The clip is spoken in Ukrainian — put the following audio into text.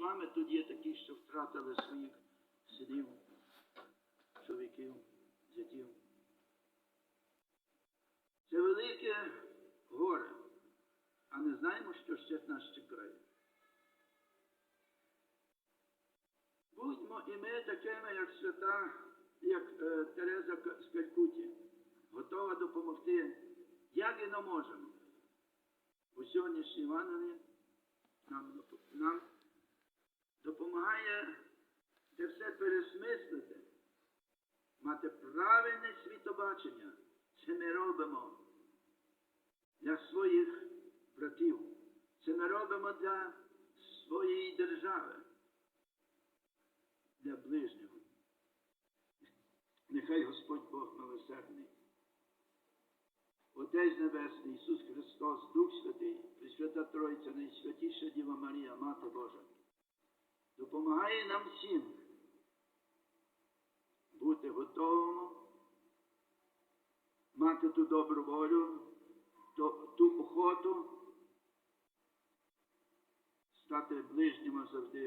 вами тут є такі, що втратили своїх синів, чоловіків, зятів. Це велике горе, а не знаємо, що ще нас чекає. Будьмо і ми такими, як свята, як е, Тереза з Калькутті, готова допомогти, як і не можемо. У сьогоднішній Іванові нам, нам це все пересмислити, мати правильне світобачення. Це ми робимо для своїх братів. Це ми робимо для своєї держави, для ближнього. Нехай Господь Бог милосердний. Отець Небесний, Ісус Христос, Дух Святий, Пресвята Тройця, найсвятіша Діва Марія, Мати Божа, допомагає нам всім бути готовими, мати ту добру волю, ту, ту охоту, стати ближніми завжди